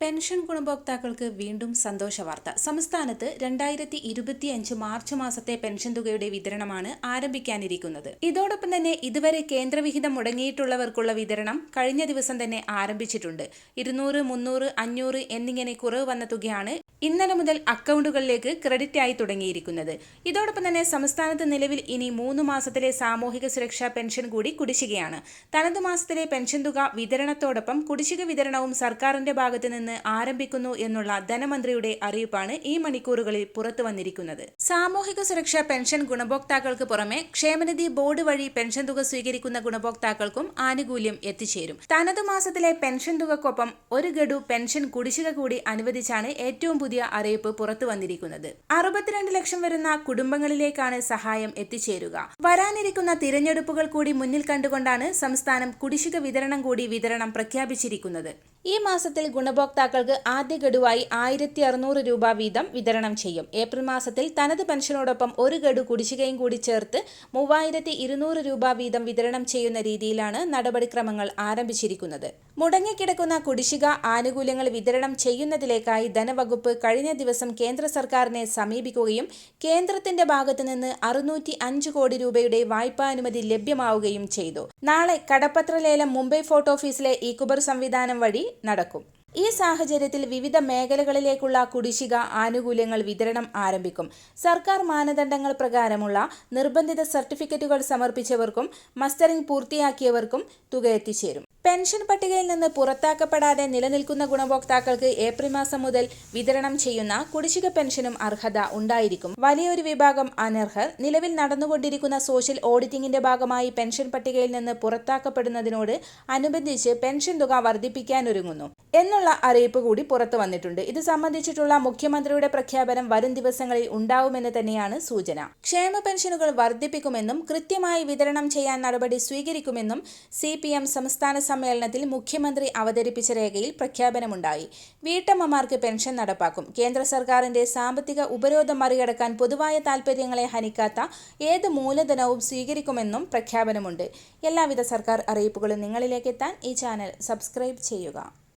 Pension ഗുണഭോക്താക്കൾക്ക് വീണ്ടും സന്തോഷ വാർത്ത. സംസ്ഥാനത്ത് രണ്ടായിരത്തി ഇരുപത്തിയഞ്ച് മാർച്ച് മാസത്തെ പെൻഷൻ തുകയുടെ വിതരണമാണ് ആരംഭിക്കാനിരിക്കുന്നത്. ഇതോടൊപ്പം തന്നെ ഇതുവരെ കേന്ദ്രവിഹിതം മുടങ്ങിയിട്ടുള്ളവർക്കുള്ള വിതരണം കഴിഞ്ഞ ദിവസം തന്നെ ആരംഭിച്ചിട്ടുണ്ട്. ഇരുന്നൂറ് മുന്നൂറ് അഞ്ഞൂറ് എന്നിങ്ങനെ കുറവ് വന്ന തുകയാണ് ഇന്നലെ മുതൽ അക്കൗണ്ടുകളിലേക്ക് ക്രെഡിറ്റ് ആയി തുടങ്ങിയിരിക്കുന്നത്. ഇതോടൊപ്പം തന്നെ സംസ്ഥാനത്ത് നിലവിൽ ഇനി മൂന്ന് മാസത്തിലെ സാമൂഹിക സുരക്ഷാ പെൻഷൻ കൂടി കുടിശ്ശികയാണ്. തനത് മാസത്തിലെ പെൻഷൻ തുക വിതരണത്തോടൊപ്പം കുടിശ്ശിക വിതരണവും സർക്കാരിന്റെ ഭാഗത്തു നിന്ന് ആരംഭിക്കുന്നു എന്നുള്ള ധനമന്ത്രിയുടെ അറിയിപ്പാണ് ഈ മണിക്കൂറുകളിൽ പുറത്തു വന്നിരിക്കുന്നത്. സാമൂഹിക സുരക്ഷാ പെൻഷൻ ഗുണഭോക്താക്കൾക്ക് പുറമെ ക്ഷേമനിധി ബോർഡ് വഴി പെൻഷൻ തുക സ്വീകരിക്കുന്ന ഗുണഭോക്താക്കൾക്കും ആനുകൂല്യം എത്തിച്ചേരും. തനത് മാസത്തിലെ പെൻഷൻ തുകക്കൊപ്പം ഒരു ഗഡു പെൻഷൻ കുടിശ്ശിക കൂടി അനുവദിച്ചാണ് ഏറ്റവും പുതിയ അറിയിപ്പ് പുറത്തു വന്നിരിക്കുന്നത്. അറുപത്തിരണ്ട് ലക്ഷം വരുന്ന കുടുംബങ്ങളിലേക്കാണ് സഹായം എത്തിച്ചേരുക. വരാനിരിക്കുന്ന തിരഞ്ഞെടുപ്പുകൾ കൂടി മുന്നിൽ കണ്ടുകൊണ്ടാണ് സംസ്ഥാനം കുടിശ്ശിക വിതരണം കൂടി വിതരണം പ്രഖ്യാപിച്ചിരിക്കുന്നത്. ഈ മാസത്തിൽ ഗുണഭോക്താക്കൾക്ക് ആദ്യ ഗഡുവായി ആയിരത്തി അറുന്നൂറ് രൂപ വീതം വിതരണം ചെയ്യും. ഏപ്രിൽ മാസത്തിൽ തനത് പെൻഷനോടൊപ്പം ഒരു ഗഡു കുടിശ്ശികയും കൂടി ചേർത്ത് മൂവായിരത്തി ഇരുന്നൂറ് രൂപ വീതം വിതരണം ചെയ്യുന്ന രീതിയിലാണ് നടപടിക്രമങ്ങൾ ആരംഭിച്ചിരിക്കുന്നത്. മുടങ്ങിക്കിടക്കുന്ന കുടിശ്ശിക ആനുകൂല്യങ്ങൾ വിതരണം ചെയ്യുന്നതിലേക്കായി ധനവകുപ്പ് കഴിഞ്ഞ ദിവസം കേന്ദ്ര സർക്കാരിനെ സമീപിക്കുകയും കേന്ദ്രത്തിന്റെ ഭാഗത്തുനിന്ന് അറുന്നൂറ്റി അഞ്ച് കോടി രൂപയുടെ വായ്പാനുമതി ലഭ്യമാവുകയും ചെയ്തു. നാളെ കടപ്പത്ര ലേലം മുംബൈ ഫോർട്ട് ഓഫീസിലെ ഇക്കുബർ സംവിധാനം വഴി നടക്കും. ഈ സാഹചര്യത്തിൽ വിവിധ മേഖലകളിലേക്കുള്ള കുടിശ്ശിക ആനുകൂല്യങ്ങൾ വിതരണം ആരംഭിക്കും. സർക്കാർ മാനദണ്ഡങ്ങൾ പ്രകാരമുള്ള നിർബന്ധിത സർട്ടിഫിക്കറ്റുകൾ സമർപ്പിച്ചവർക്കും മസ്റ്ററിംഗ് പൂർത്തിയാക്കിയവർക്കും തുക എത്തിച്ചേരും. പെൻഷൻ പട്ടികയിൽ നിന്ന് പുറത്താക്കപ്പെടാതെ നിലനിൽക്കുന്ന ഗുണഭോക്താക്കൾക്ക് ഏപ്രിൽ മാസം മുതൽ വിതരണം ചെയ്യുന്ന കുടിശ്ശിക പെൻഷനും അർഹത ഉണ്ടായിരിക്കും. വലിയൊരു വിഭാഗം അനർഹർ നിലവിൽ നടന്നുകൊണ്ടിരിക്കുന്ന സോഷ്യൽ ഓഡിറ്റിംഗിന്റെ ഭാഗമായി പെൻഷൻ പട്ടികയിൽ നിന്ന് പുറത്താക്കപ്പെടുന്നതിനോട് അനുബന്ധിച്ച് പെൻഷൻ തുക വർദ്ധിപ്പിക്കാനൊരുങ്ങുന്നു എന്നുള്ള അറിയിപ്പ് കൂടി പുറത്തു വന്നിട്ടുണ്ട്. ഇത് സംബന്ധിച്ചിട്ടുള്ള മുഖ്യമന്ത്രിയുടെ പ്രഖ്യാപനം വരും ദിവസങ്ങളിൽ ഉണ്ടാവുമെന്ന് തന്നെയാണ് സൂചന. ക്ഷേമ പെൻഷനുകൾ വർദ്ധിപ്പിക്കുമെന്നും കൃത്യമായി വിതരണം ചെയ്യാൻ നടപടി സ്വീകരിക്കുമെന്നും സി സംസ്ഥാന സമ്മേളനത്തിൽ മുഖ്യമന്ത്രി അവതരിപ്പിച്ച രേഖയിൽ പ്രഖ്യാപനമുണ്ടായി. വീട്ടമ്മമാർക്ക് പെൻഷൻ നടപ്പാക്കും. കേന്ദ്ര സർക്കാരിന്റെ സാമ്പത്തിക ഉപരോധം മറികടക്കാൻ പൊതുവായ താൽപര്യങ്ങളെ ഹനിക്കാത്ത ഏത് മൂലധനവും സ്വീകരിക്കുമെന്നും പ്രഖ്യാപനമുണ്ട്. എല്ലാവിധ സർക്കാർ അറിയിപ്പുകളും നിങ്ങളിലേക്ക് എത്താൻ ഈ ചാനൽ സബ്സ്ക്രൈബ് ചെയ്യുക.